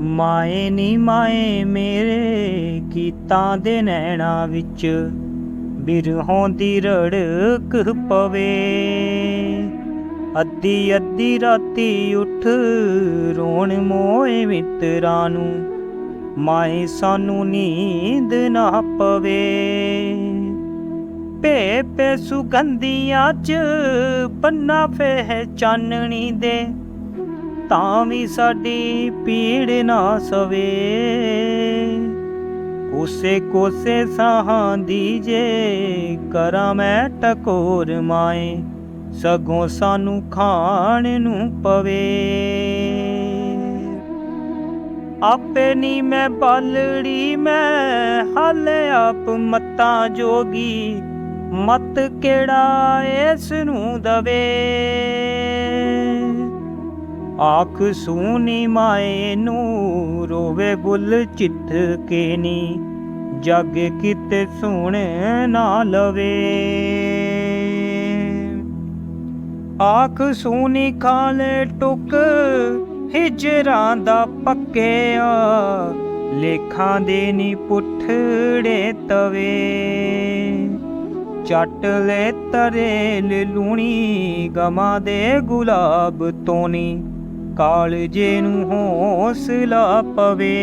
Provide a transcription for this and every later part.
ਮਾਏ ਨੀ ਮਾਏ ਮੇਰੇ ਗੀਤਾਂ ਦੇ ਨੈਣਾ ਵਿੱਚ ਬਿਰਹੋਂ ਦੀ ਰੜਕ ਪਵੇ। ਅੱਧੀ ਅੱਧੀ ਰਾਤੀ ਉੱਠ ਰੋਣ ਮੋਏ ਮਿੱਤਰਾਂ ਨੂੰ, ਮਾਏ ਸਾਨੂੰ ਨੀਂਦ ਨਾ ਪਵੇ। ਪੇ ਪੇ ਸੁਗੰਧੀਆਂ ਚ ਬੰਨਾ ਫੇ ਚਾਨਣੀ ਦੇ ਤਾਂ ਵੀ ਸਾਡੀ ਪੀੜ ਨਾ ਸਵੇ। ਕੋਸੇ ਕੋਸੇ ਸਾਹਾਂ ਦੀ ਜੇ ਕਰਾਂ ਮੈਂ ਟਕੋਰ ਮਾਏ, ਸਗੋਂ ਸਾਨੂੰ ਖਾਣ ਨੂੰ ਪਵੇ। ਆਪੇ ਨੀ ਮੈਂ ਬਾਲੜੀ, ਮੈਂ ਹਾਲੇ ਆਪ ਮੱਤਾਂ ਜੋਗੀ, ਮਤ ਕਿਹੜਾ ਇਸ ਨੂੰ ਦਵੇ। ਆਖ ਸੂਨੀ ਮਾਏ ਨੂੰ ਰੋਵੇ ਬੁੱਲ ਚਿੱਤ ਕੇ ਨੀ, ਜਗ ਕਿਤੇ ਸੁਣ ਨਾ ਲਵੇ। ਆਖ ਸੂਨੀ ਖਾਲੇ ਟੁਕ, ਹਿਜਰਾਂ ਦਾ ਪੱਕਿਆ, ਲੇਖਾਂ ਦੇ ਨੀ ਪੁੱਠੜੇ ਤਵੇ। ਚੱਟ ਲੈ ਤਰੇਲ ਲੂਣੀ ਗਮਾਂ ਦੇ ਗੁਲਾਬ ਤੋਨੀ ਕਾਲਜੇ ਨੂੰ ਹੌਸਲਾ ਪਵੇ।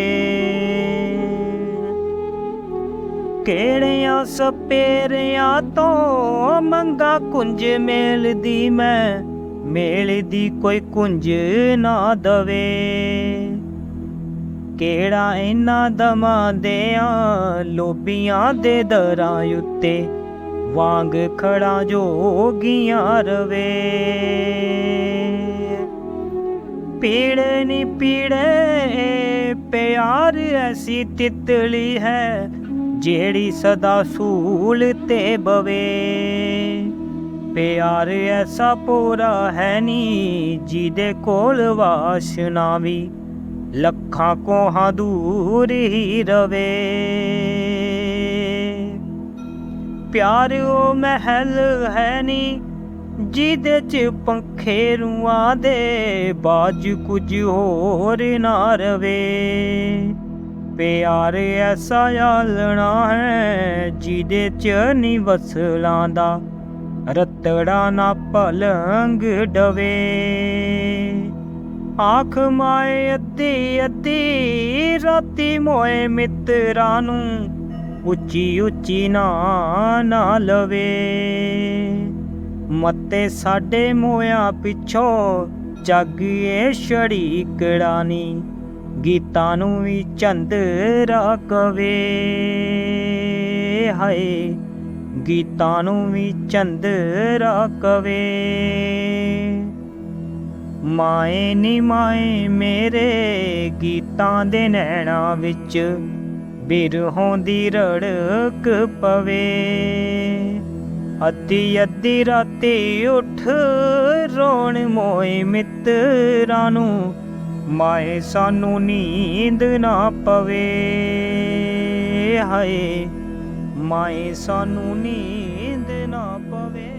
ਕਿਹੜਿਆਂ ਸਪੇਰਿਆਂ ਤੋਂ ਮੰਗਾ ਕੁੰਜ ਮੇਲਦੀ ਮੈਂ, ਮੇਲ ਦੀ ਕੋਈ ਕੁੰਜ ਨਾ ਦਵੇ। ਕਿਹੜਾ ਇਨਾ ਦਮਾਂ ਦਿਆਂ ਲੋਬੀਆਂ ਦੇ ਦਰਾਂ ਉੱਤੇ ਵਾਂਗ ਖੜਾ ਜੋਗੀਆਂ ਰਵੇ। ਪੀੜੇ ਨੀ ਪੀੜੇ ਪਿਆਰ ਐਸੀ ਤਿਤਲੀ ਹੈ, ਜਿਹੜੀ ਸਦਾ ਸੂਲ ਤੇ ਬਵੇ। ਪਿਆਰ ਐਸਾ ਪੂਰਾ ਹੈ ਨੀ, ਜਿਹਦੇ ਕੋਲ ਵਾਸ਼ਨਾ ਵੀ, ਲੱਖਾਂ ਕੋਹਾਂ ਦੂਰ ਹੀ ਰਵੇ। ਪਿਆਰ ਉਹ ਮਹਿਲ ਹੈ ਨੀ, ਜਿਹਦੇ ਚ ਪੰਖੇ ਰੂਆਂ ਦੇ ਬਾਜ ਕੁਝ ਹੋਰ ਨਾ ਰਵੇ। ਪਿਆਰ ਐਸਾ ਆਲਣਾ ਹੈ ਜਿਹਦੇ ਚ ਨੀ ਵਸਲਾਂ ਦਾ ਰਤੜਾ ਨਾ ਪਲੰਗ ਡਵੇ। ਆਖ ਮਾਏ ਅੱਧੀ ਅੱਧੀ ਰਾਤੀ ਮੋਏ ਮਿੱਤਰਾਂ ਨੂੰ ਉੱਚੀ ਉੱਚੀ ਨਾ ਨਾ ਲਵੇ। ਮੱਤੇ ਸਾਡੇ ਮੋਇਆ ਪਿੱਛੋਂ ਜਾਗੀਏ ਛੜੀ ਕੜਾਨੀ ਗੀਤਾਂ ਨੂੰ ਵੀ ਚੰਦਰਾ ਕਵੇ ਹਾਏ, ਗੀਤਾਂ ਨੂੰ ਵੀ ਚੰਦਰਾ ਕਵੇ ਮਾਏ ਨੀ ਮਾਏ ਮੇਰੇ, ਗੀਤਾਂ ਦੇ ਨੈਣਾ ਵਿੱਚ ਬਿਰਹੋਂ ਦੀ ਰੜਕ ਪਵੇ। ਅੱਧੀ ਅੱਧੀ ਰਾਤੀ ਉੱਠ, ਰੋਣ ਮੋਏ ਮਿੱਤਰਾਂ ਨੂੰ। ਮਾਏ, ਸਾਨੂੰ ਨੀਂਦ ਨਾ ਪਵੇ, ਹਾਏ। ਮਾਏ, ਸਾਨੂੰ ਨੀਂਦ ਨਾ ਪਵੇ।